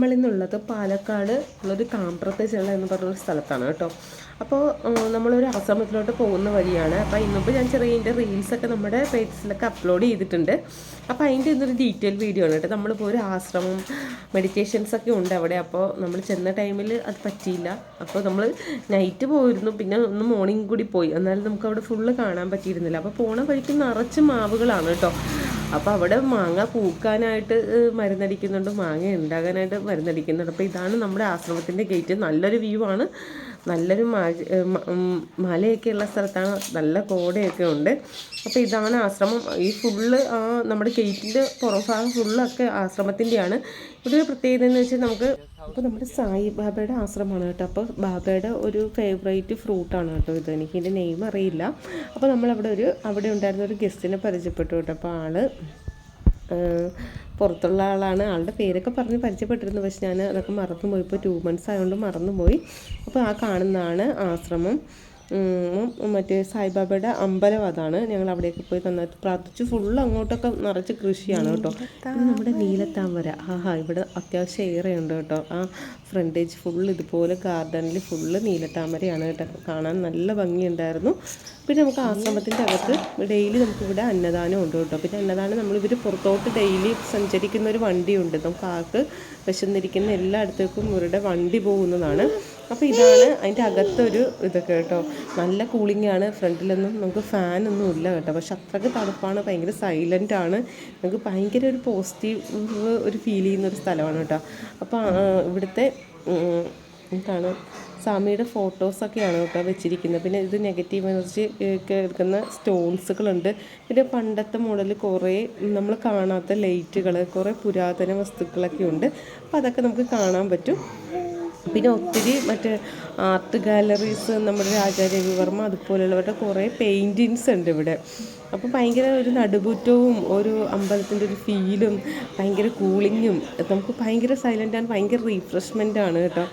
നമ്മളിന്നുള്ളത് പാലക്കാട് ഉള്ളൊരു കാമ്പ്രത്തെ ചെള്ള എന്ന് പറഞ്ഞൊരു സ്ഥലത്താണ് കേട്ടോ. അപ്പോൾ നമ്മളൊരു ആശ്രമത്തിലോട്ട് പോകുന്ന വഴിയാണ്. അപ്പോൾ ഇന്നിപ്പോൾ ഞാൻ ചെറിയ ഇതിന്റെ റീൽസൊക്കെ നമ്മുടെ പേജസിലൊക്കെ അപ്ലോഡ് ചെയ്തിട്ടുണ്ട്. അപ്പോൾ അതിന്റെ ഇന്നൊരു ഡീറ്റെയിൽ വീഡിയോ ആണ് കേട്ടോ. നമ്മളിപ്പോൾ ഒരു ആശ്രമം മെഡിറ്റേഷൻസ് ഒക്കെ ഉണ്ട് അവിടെ. അപ്പോൾ നമ്മൾ ചെന്ന ടൈമിൽ അത് പറ്റിയില്ല. അപ്പോൾ നമ്മൾ നൈറ്റ് പോയിരുന്നു. പിന്നെ ഒന്ന് മോർണിംഗ് കൂടി പോയി. എന്നാലും നമുക്ക് അവിടെ ഫുള്ള് കാണാൻ പറ്റിയിരുന്നില്ല. അപ്പോൾ പോണ വഴിക്ക് നിറച്ച് മാവുകളാണ് കേട്ടോ. അപ്പോൾ അവിടെ മാങ്ങ പൂക്കാനായിട്ട് മരുന്നടിക്കുന്നുണ്ട്. മാങ്ങ ഉണ്ടാകാനായിട്ട് മരുന്നടിക്കുന്നുണ്ട്. അപ്പോൾ ഇതാണ് നമ്മുടെ ആശ്രമത്തിന്റെ ഗേറ്റ്. നല്ലൊരു വ്യൂ ആണ്. നല്ലൊരു മലയൊക്കെയുള്ള സ്ഥലത്താണ് നല്ല കോടയൊക്കെ ഉണ്ട്. അപ്പോൾ ഇതാണ് ആശ്രമം. ഈ ഫുള്ള് നമ്മുടെ ഗേറ്റിന്റെ പുറംഭാഗം ഫുള്ളൊക്കെ ആശ്രമത്തിന്റെയാണ് ഇവിടെ ഒരു പ്രത്യേകത എന്ന് വെച്ചാൽ നമുക്ക് അപ്പോൾ നമ്മുടെ സായി ബാബയുടെ ആശ്രമമാണ് കേട്ടോ. അപ്പോൾ ബാബയുടെ ഒരു ഫേവറേറ്റ് ഫ്രൂട്ടാണ് കേട്ടോ ഇത്. എനിക്ക് ഇതിന്റെ നെയിം അറിയില്ല. അപ്പോൾ നമ്മളവിടെ ഒരു അവിടെ ഉണ്ടായിരുന്ന ഒരു ഗസ്റ്റിനെ പരിചയപ്പെട്ടു കേട്ടോ. അപ്പോൾ ആൾ പുറത്തുള്ള ആളാണ്. ആളുടെ പേരൊക്കെ പറഞ്ഞ് പരിചയപ്പെട്ടിരുന്നു. പക്ഷെ ഞാൻ അതൊക്കെ മറന്നുപോയി. ഇപ്പോൾ ടു മന്ത്സ് ആയതുകൊണ്ട് മറന്നുപോയി. അപ്പോൾ ആ കാണുന്നതാണ് ആശ്രമം. മറ്റേ സായിബാബയുടെ അമ്പലം അതാണ്. ഞങ്ങൾ അവിടെയൊക്കെ പോയി നന്നായിട്ട് പ്രാർത്ഥിച്ചു. ഫുൾ അങ്ങോട്ടൊക്കെ നിറച്ച് കൃഷിയാണ് കേട്ടോ. നമ്മുടെ നീലത്താമര. ആഹാ ഇവിടെ അത്യാവശ്യം ഉണ്ട് കേട്ടോ. ആ ഫ്രണ്ടേജ് ഫുൾ ഇതുപോലെ ഗാർഡനിൽ ഫുള്ള് നീലത്താമരയാണ് കേട്ടോ. കാണാൻ നല്ല ഭംഗിയുണ്ടായിരുന്നു. പിന്നെ നമുക്ക് ആശ്രമത്തിന്റെ അകത്ത് ഡെയിലി നമുക്കിവിടെ അന്നദാനം ഉണ്ട് കേട്ടോ. പിന്നെ അന്നദാനം നമ്മളിവർ പുറത്തോട്ട് ഡെയിലി സഞ്ചരിക്കുന്ന ഒരു വണ്ടിയുണ്ട്. നമുക്ക് ആൾക്ക് വിശന്നിരിക്കുന്ന എല്ലായിടത്തേക്കും ഇവരുടെ വണ്ടി പോകുന്നതാണ്. അപ്പോൾ ഇതാണ് അതിന്റെ അകത്തൊരു ഇതൊക്കെ കേട്ടോ. നല്ല കൂളിംഗ് ആണ്. ഫ്രണ്ടിലൊന്നും നമുക്ക് ഫാനൊന്നും ഇല്ല കേട്ടോ. പക്ഷെ അത്രയ്ക്ക് തണുപ്പാണ്. ഭയങ്കര സൈലന്റ് ആണ്. നമുക്ക് ഭയങ്കര ഒരു പോസിറ്റീവ് ഒരു ഫീൽ ചെയ്യുന്ന ഒരു സ്ഥലമാണ് കേട്ടോ. അപ്പോൾ ഇവിടുത്തെ എന്താണ് സ്വാമിയുടെ ഫോട്ടോസൊക്കെയാണ് കേട്ടോ വെച്ചിരിക്കുന്നത്. പിന്നെ ഇത് നെഗറ്റീവ് എനർജി ഒക്കെ എടുക്കുന്ന സ്റ്റോൺസുകളുണ്ട് പിന്നെ പണ്ടത്തെ മോഡൽ കുറേ നമ്മൾ കാണാത്ത ലൈറ്റുകൾ കുറേ പുരാതന വസ്തുക്കളൊക്കെ ഉണ്ട്. അപ്പോൾ അതൊക്കെ നമുക്ക് കാണാൻ പറ്റും. പിന്നെ ഒത്തിരി മറ്റേ ആർട്ട് ഗാലറീസ് നമ്മുടെ രാജാരവിവർമ്മ അതുപോലെയുള്ളവരുടെ കുറേ പെയിന്റിങ്സ് ഉണ്ട് ഇവിടെ. അപ്പോൾ ഭയങ്കര ഒരു നടുപുറ്റവും ഒരു അമ്പലത്തിന്റെ ഒരു ഫീലും ഭയങ്കര കൂളിങ്ങും നമുക്ക് ഭയങ്കര സൈലന്റാണ് ഭയങ്കര റീഫ്രഷ്മെന്റ് ആണ് കേട്ടോ.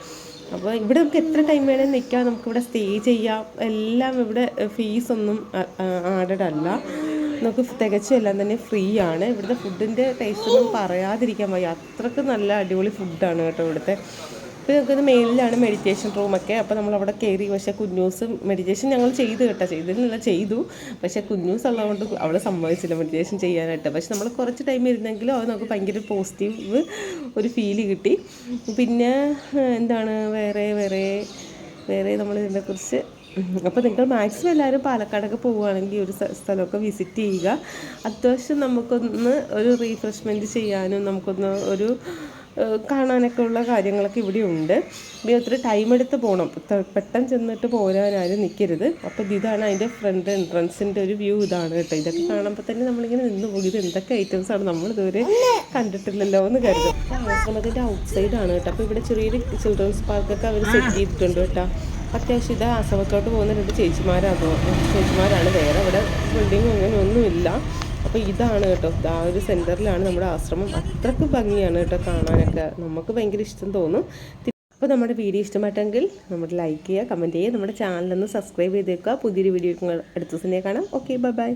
അപ്പോൾ ഇവിടെ നമുക്ക് എത്ര ടൈം വേണേൽ നിൽക്കാം നമുക്കിവിടെ സ്റ്റേ ചെയ്യാം. എല്ലാം ഇവിടെ ഫീസൊന്നും ആഡഡ് അല്ല. നമുക്ക് തികച്ചും എല്ലാം തന്നെ ഫ്രീ ആണ്. ഇവിടുത്തെ ഫുഡിന്റെ ടേസ്റ്റ് ഒന്നും പറയാതിരിക്കാൻ വയ്യ. അത്രയ്ക്ക് നല്ല അടിപൊളി ഫുഡാണ് കേട്ടോ ഇവിടുത്തെ. ഇപ്പോൾ ഞങ്ങൾക്ക് മേലിലാണ് മെഡിറ്റേഷൻ റൂമൊക്കെ അപ്പോൾ നമ്മൾ അവിടെ കയറി പക്ഷേ കുഞ്ഞൂസ് മെഡിറ്റേഷൻ ഞങ്ങൾ ചെയ്ത് കേട്ടോ. ചെയ്തിരുന്നില്ല ചെയ്തു. പക്ഷേ കുഞ്ഞൂസ് ഉള്ളതുകൊണ്ട് അവളെ സമ്മതിച്ചില്ല മെഡിറ്റേഷൻ ചെയ്യാനായിട്ട്. പക്ഷെ നമ്മൾ കുറച്ച് ടൈം ഇരുന്നെങ്കിലും അത് നമുക്ക് ഭയങ്കര പോസിറ്റീവ് ഒരു ഫീൽ കിട്ടി. പിന്നെ എന്താണ് വേറെ വേറെ വേറെ നമ്മൾ ഇതിനെക്കുറിച്ച് അപ്പോൾ നിങ്ങൾ മാക്സിമം എല്ലാവരും പാലക്കാടൊക്കെ പോവുകയാണെങ്കിൽ ഒരു സ്ഥലമൊക്കെ വിസിറ്റ് ചെയ്യുക. അത്യാവശ്യം നമുക്കൊന്ന് ഒരു റീഫ്രഷ്മെന്റ് ചെയ്യാനും നമുക്കൊന്ന് ഒരു കാണാനൊക്കെ ഉള്ള കാര്യങ്ങളൊക്കെ ഇവിടെ ഉണ്ട് ഇനി ഒത്തിരി ടൈം എടുത്ത് പോകണം പെട്ടെന്ന് ചെന്നിട്ട് പോരാനാരും നിൽക്കരുത് അപ്പോൾ ഇതാണ് അതിന്റെ ഫ്രണ്ട് എൻട്രൻസിന്റെ ഒരു വ്യൂ ഇതാണ് കേട്ടോ. ഇതൊക്കെ കാണുമ്പോൾ തന്നെ നമ്മളിങ്ങനെ നിന്ന് പോകും. ഇത് എന്തൊക്കെ ഐറ്റംസ് ആണ് നമ്മൾ ഇതുവരെ കണ്ടിട്ടില്ലല്ലോ എന്ന് കരുതും. ആശ്രമത്തിന്റെ ഔട്ട് ആണ് കേട്ടോ. അപ്പോൾ ഇവിടെ ചെറിയൊരു ചിൽഡ്രൻസ് പാർക്കൊക്കെ അവർ സെറ്റ് ചെയ്തിട്ടുണ്ട് കേട്ടോ. അത്യാവശ്യം ഇത് ആശ്രമത്തോട്ട് പോകുന്ന രണ്ട് ചേച്ചിമാരാണ്. ചേച്ചിമാരാണ് വേറെ. ഇവിടെ ബിൽഡിങ്ങും അങ്ങനെ ഒന്നുമില്ല അപ്പോൾ ഇതാണ് കേട്ടോ. ആ ഒരു സെന്ററിലാണ് നമ്മുടെ ആശ്രമം. അത്രയ്ക്ക് ഭംഗിയാണ് കേട്ടോ കാണാനൊക്കെ. നമുക്ക് ഭയങ്കര ഇഷ്ടം തോന്നും. അപ്പോൾ നമ്മുടെ വീഡിയോ ഇഷ്ടമായിട്ടെങ്കിൽ നമ്മുടെ ലൈക്ക് ചെയ്യുക കമന്റ് ചെയ്യുക നമ്മുടെ ചാനലൊന്ന് സബ്സ്ക്രൈബ് ചെയ്തേക്കുക. പുതിയൊരു വീഡിയോ അടുത്ത ദിവസം കാണാം. Okay bye bye